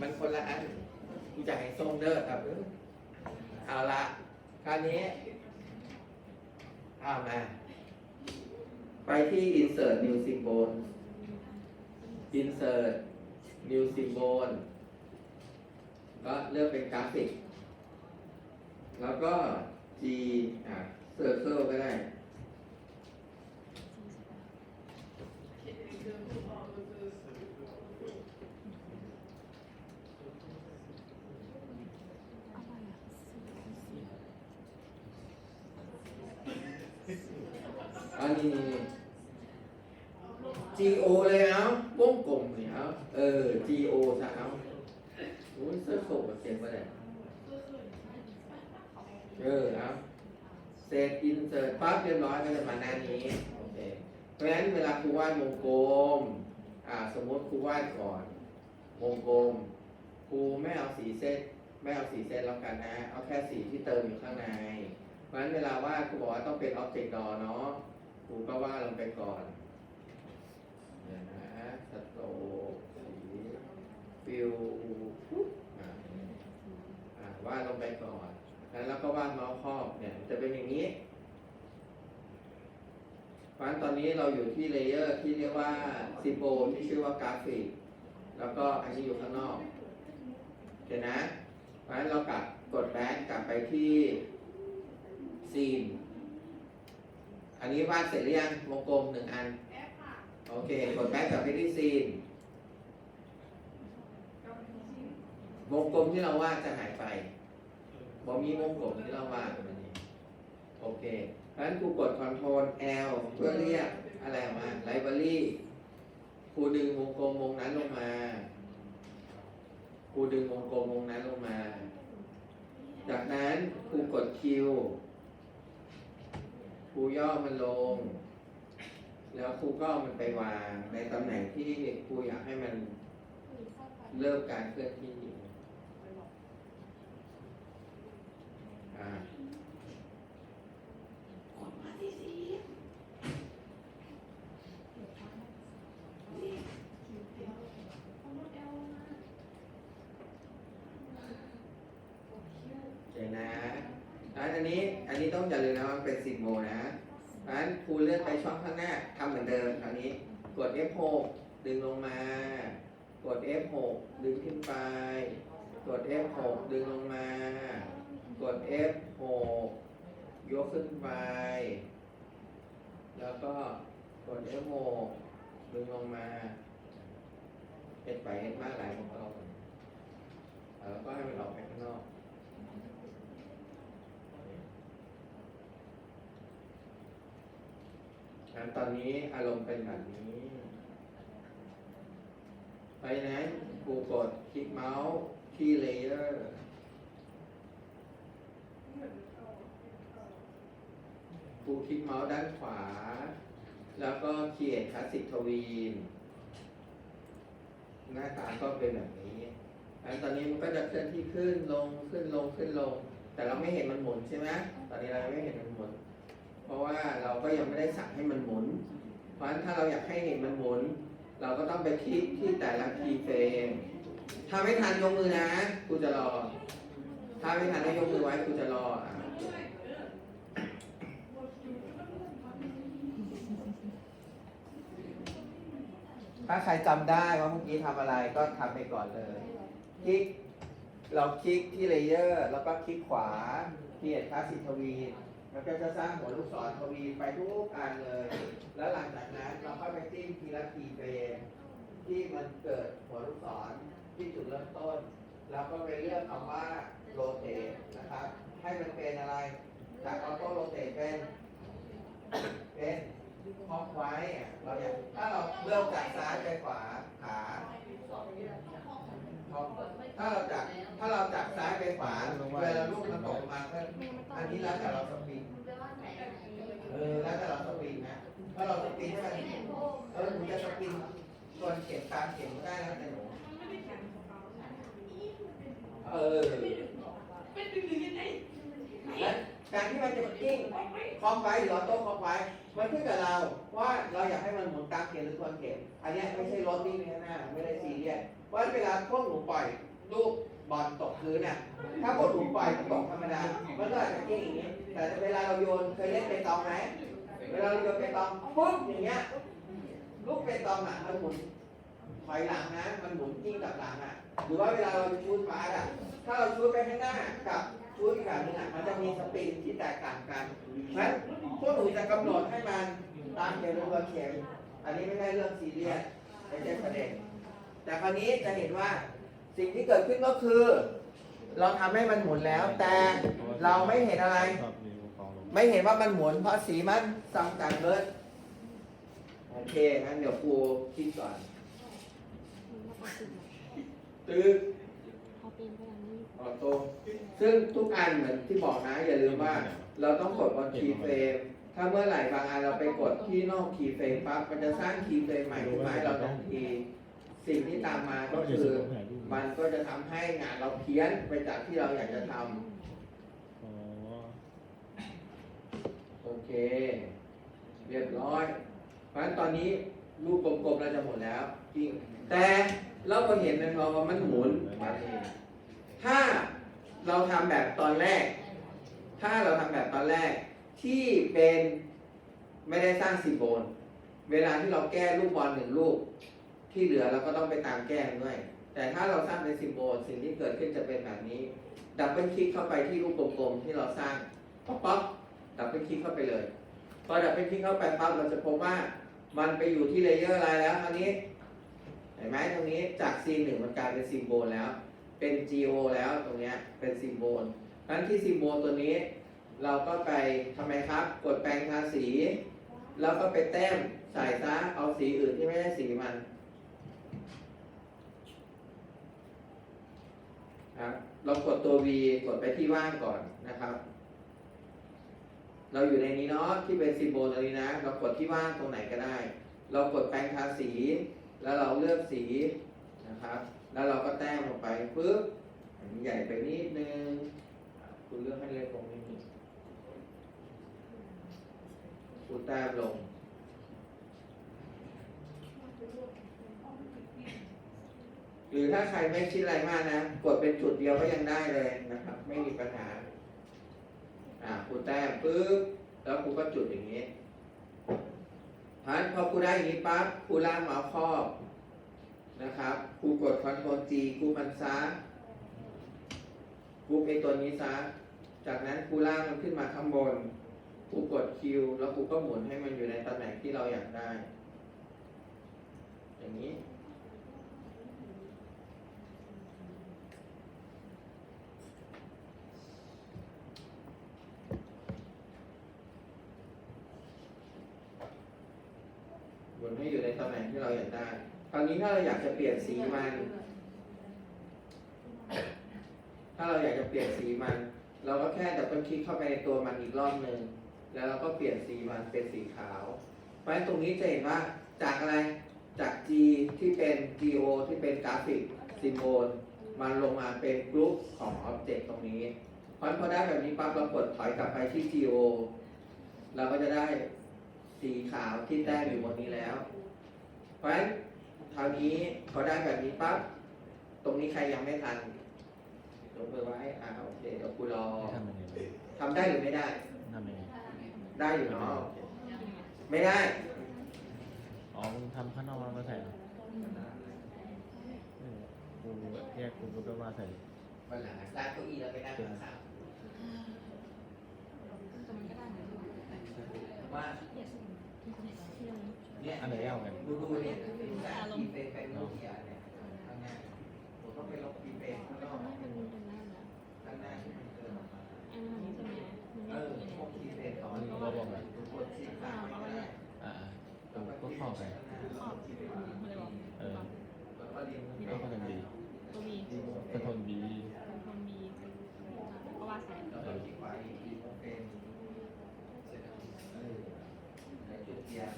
มันคนละอันกูจะให้ทรงเด้อครับเอาละคราวนี้เอามา ไปที่ insert new symbol insert new symbol ก็เลือกเป็นกราฟิก แล้วก็ G อะ circle ก็ได้ อั นนี้นี่นี่ G O เลยเอาวงกลมเนี่ยเอาเออ G O ซะเอาโอ้ยเสื้อโขกเขียนมาเลยเออเอาเสร็จอินเสิร์ตปั๊บเรียบร้อยก็จะมาหน้านี้โอเคเพราะฉะนั้นเวลาครูวาดวงกลมอ่าสมมติครูวาดก่อนวงกลมครูไม่เอาสีเส้นไม่เอาสีเส้นแล้วกันนะ เอาแค่สีที่เติมอยู่ข้างใน เพราะฉะนั้นเวลาวาดครูบอกว่าต้องเป็น object door เนาะ รูก็วาดลงไปก่อนเดี๋ยนะสโตสีฟิวปุ๊บอะอะวาดลงไปก่อนแล้วเราก็วาดเมาส์ครอบเนี่ยจะเป็นอย่างนี้เพราะฉะนั้นตอนนี้เราอยู่ที่เลเยอร์ที่เรียกว่าซิโบที่ชื่อว่ากราฟิก แล้วก็อันนี้อยู่ข้างนอกโอเคนะ เพราะฉะนั้นเรากลับกดแบ็กกลับไปที่ซีน อันนี้วาดเสร็จหรือยังวงกลมหนึ่งอัน โอเคกดแบ็กกลับไปที่ซีนวงกลมที่เราวาดจะหายไปบ่มีวงกลมที่เราวาดมันนี้ โอเคเพราะฉะนั้นครูกด Ctrl L เพื่อเรียกอะไรออกมา Library ครูดึงวงกลมวงนั้นลงมาครูดึงวงกลมวงนั้นลงมา จากนั้นครูกด Q ครูย่อมันลง แล้วครูก็มันไปวางในตำแหน่งที่ครูอยากให้มันเริ่มการเคลื่อนที่อ่าเดี๋ยวนะแล้วอั นนี้ อันนี้ต้องอย่าลืมนะมันเป็นสิบโมนะเพราะฉะนั้นครูเลื่อนไปช่องข้างหน้าทำเหมือนเดิมคราวนี้ กด F6 ดึงลงมา กด F6 ดึงขึ้นไป กด F6 ดึงลงมา กด F6 ยกขึ้นไป แล้วก็กด F6 ดึงลงมาเอ็ดไปเอ็ดมากหลายของเราแล้วก็ให้มันออกไปข้างนอกั้นตอนนี้อารมณ์เป็นแบบนี้ ไปนั้นกูกดคลิกเมาส์ที่เลเยอร์ครูคลิกเมาส์ด้านขวา แล้วก็เขียนคลาสสิกทวีน หน้าตาก็เป็นแบบนี้งั้นตอนนี้มันก็จะเคลื่อนที่ขึ้นลงขึ้นลงขึ้นลง แต่เราไม่เห็นมันหมุนใช่ไหมตอนนี้เราไม่เห็นมันหมุน ราะว่าเราก็ยังไม่ได้สั่งให้มันหมุน เพราะฉะนั้นถ้าเราอยากให้เห็นมันหมุน เราก็ต้องไปคลิกที่แต่ละคีย์เฟรมถ้าไม่ทันยกมือนะกูจะรอ ถ้าไม่ทันให้ยกมือไว้กูจะรออะถ้าใครจำได้ว่าเมื่อกี้ทำอะไรก็ทำไปก่อนเลย คลิก เราคลิกที่เลเยอร์ แล้วก็คลิกขวาเปลี่ยนคลาสสิทวี มันก็จะสร้างหัวลูกศรทวีไปทุกอันเลย แล้วหลังจากนั้นเราก็ไปจิ้มทีละทีเฟรมที่มันเกิดหัวลูกศรที่จุดเริ่มต้น แล้วก็ไปเลือกคำว่าโรเตทนะครับ ให้มันเป็นอะไร จากออโต้โรเตทเป็น เป็นคอกไว้เราอยากถ้าเราเริ่มจากซ้ายไปขวาขา ถ้าเราจากถ้าเราจากซ้ายไปขวาเวลาลูกมันตกมาก็อันนี้แล้วแต่เราสปีดเออแล้วแต่เราสปริงนะถ้าเราสปรินกันเออหนูจะสปริงส่วนเข็มตามเข็มก็ได้แล้วแต่หนูเออและ การที่มันจะกิ้งคอมไว้หรือออโต้คอมไว้มันขึ้นกับเราว่าเราอยากให้มันหมุนตามเข็มหรือทวนเข็มอันนี้ไม่ใช่รถวิ่งข้างหน้าไม่ได้ซีเรียสว่าเวลาพวกหนูปล่อยลูกบอลตกพื้นอะถ้ากหลุมปล่อยมันตกธรรมดามันก็อาจจะกิ้งอย่างนี้แต่เวลาเราโยนเคยเล่นเปตองไหมเวลาเราโยนเปตองปุ๊บอย่างเงี้ยลูกเปตองอะมันหมุนถอยหลังนะ มันหมุนกิ้งกลับหลังอะ หรือว่าเวลาเราชูดบาอะ ถ้าเราชูดไปข้างหน้ากับชูดอีกแบบหนึงอะมันจะมีสปริงที่แตกต่างกันเพราะฉะนั้นพวกหนูจะกำหนดให้มันตามเข็มหรือว่าเข็มอันนี้ไม่ใช่เรื่องซีเรียสไม่ใช่ประเด็นแต่คราวนี้จะเห็นว่าสิ่งที่เกิดขึ้นก็คือ เราทำให้มันหมุนแล้ว แต่เราไม่เห็นอะไร ไม่เห็นว่ามันหมุน เพราะสีมันซ้ำกันเลยโอเคงั้นเดี๋ยวครูคิดก่อน ตื้อเขาเป็นพลังนี้ออโต้ซึ่งทุกอันเหมือนที่บอกนะอย่าลืมว่า เราต้องกดบนคีย์เฟรมถ้าเมื่อไหร่บางอันเราไปกดที่นอกคีย์เฟรมปั๊บมันจะสร้างคีย์เฟรมใหม่ขึ้นมาให้เราทันที สิ่งที่ตามมาก็คือ มันก็จะทำให้งานเราเพี้ยนไปจากที่เราอยากจะทำอ๋อโอเค เรียบร้อย เพราะฉะนั้นตอนนี้รูปกลมๆเราจะหมดแล้วจริงแต่ เราก็เห็นนะครับว่ามันหมุนมาเองถ้าเราทำแบบตอนแรก ถ้าเราทำแบบตอนแรกที่เป็นไม่ได้สร้างซิมโบลเวลาที่เราแก้ลูกบอลหนึ่งลูก ที่เหลือเราก็ต้องไปตามแก้ด้วย แต่ถ้าเราสร้างเป็นซิมโบลสิ่งที่เกิดขึ้นจะเป็นแบบนี้ ดับเบิลคลิกเข้าไปที่ลูกกลมๆที่เราสร้างป๊อปป๊อปดับเบิลคลิกเข้าไปเลย พอดับเบิลคลิกเข้าไปปั๊บเราจะพบว่ามันไปอยู่ที่เลเยอร์อะไรแล้วคราวนี้ ห็นไหมตรงนี้จาก C1 มันกลายเป็นซิมโบลแล้ว เป็น GO แล้วตรงเนี้ยเป็นซิมโบลนั้นที่ซิมโบลตัวนี้ เราก็ไปทำไมครับ กดแปรงทาสี แล้วก็ไปแต้มใส่ซะเอาสีอื่นที่ไม่ใช่สีมันครับเรากดตัว V กดไปที่ว่างก่อนนะครับ เราอยู่ในนี้เนาะที่เป็นซิมโบลตรงนี้นะ เรากดที่ว่างตรงไหนก็ได้ เรากดแปรงทาสี แล้วเราเลือกสีนะครับ แล้วเราก็แต้มลงไปปึ๊บใหญ่ไปนิดนึง คุณเลือกให้เล็กลงนิดนึงคุณแต้มลง หรือถ้าใครไม่คิดอะไรมากนะ กดเป็นจุดเดียวก็ยังได้เลยนะครับ ไม่มีปัญหา อ่าคุณแต้มปึ๊บ แล้วครูก็จุดอย่างนี้ พันพอครูได้อย่างนี้ปั๊บครูล่างเมาครอบนะครับครูกดคอนโทรลจีครูมันซะครูไปตัวนี้ซะจากนั้นครูล่างมันขึ้นมาข้างบนครูกดคิวแล้วครูก็หมุนให้มันอยู่ในตำแหน่งที่เราอยากได้ อย่างนี้ หมุนให้อยู่ในตำแหน่งที่เราอยากได้ คราวนี้ถ้าเราอยากจะเปลี่ยนสีมัน ถ้าเราอยากจะเปลี่ยนสีมัน เราก็แค่ดับเบิลคลิกเข้าไปในตัวมันอีกรอบหนึ่งแล้วเราก็เปลี่ยนสีมันเป็นสีขาว เพราะฉะนั้นตรงนี้จะเห็นว่าจากอะไรจาก G ที่เป็น GO ที่เป็นกราฟิกซิมโบลมันลงมาเป็นกรุ๊ปของอ็อบเจกต์ตรงนี้ เพราะฉะนั้นพอได้แบบนี้ปั๊บเรากดถอยกลับไปที่ GO เราก็จะได้ สีขาวที่แต้มอยู่บนนี้แล้ว เพราะฉะนั้นคราวนี้พอได้แบบนี้ปั๊บตรงนี้ใครยังไม่ทันยกมือไว้อ่าโอเคเดี๋ยวกูรอทำยังไงทำได้หรือไม่ได้ทำยังไงได้อยู่เนาะโอเคไม่ได้ อ๋อมึงทำข้างนอกแล้วมาใส่เหรอเออกูแยกกูก็มาใส่วันหลังลากเก้าอี้แล้วไปนั่งข้างแต่มันก็ได้เหมือนกันๆว่า เนี่ยอันไหนเอากันดูดูเนี่ยจากคีย์เฟรมไปโนเกียเนี่ยข้างหน้าผมก็ไปลบคีเฟรมข้างนอกมันเป็นตรงนั้นนะข้างหน้าที่มันเกินออกมาอันนั้นใช่ไหมมันเออป็นพวกคีเฟรมอ๋ต่ออนี่นี่เราบอกไงดูกดสีขาวไม่ได้อ่าๆกูก็เข้าไปขอบเลยบอกเออแล้วก็เรียนก็คงดีตัวบีก็ทนดีเป็นคนบีเพราะว่าใส่แล้วก็คลิกไว้ที่โอเคเสร็จแล้วเออในจุดเทียง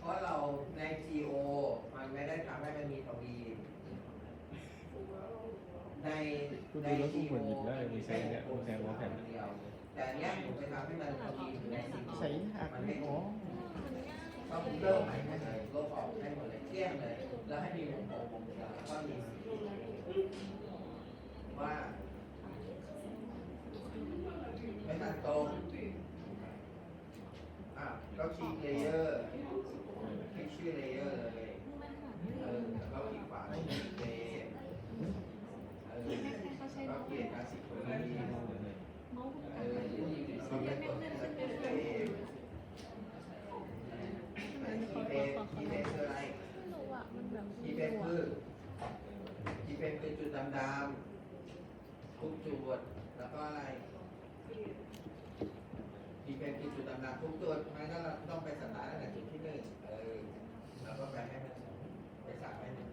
เพราะเราใน GO มันไม่ได้ทำให้มันมีทวีในใน GO มีแซงเนี่ยมีแซงหัวแผ่นเดียวแต่เนี้ยผมจะทำให้มันทวีนในสิ่งใส่หักมันไม่โอ้ก็ผมเริ่มใหม่หมดเลยลบออกให้หมดเลยเที่ยงเลย แล้วให้มีวงกลมวงกลมแล้วก็มีสีว่าไม่ตัดตรง จุดดำๆทุกจุดแล้วก็อะไรมีเป็นกี่จุดดำๆทุกจุดไม่งั้นเราต้องไปสตาร์ทตั้งแต่จุดที่หนึ่งเออแล้วก็ไปให้มันไปสั่งให้มัน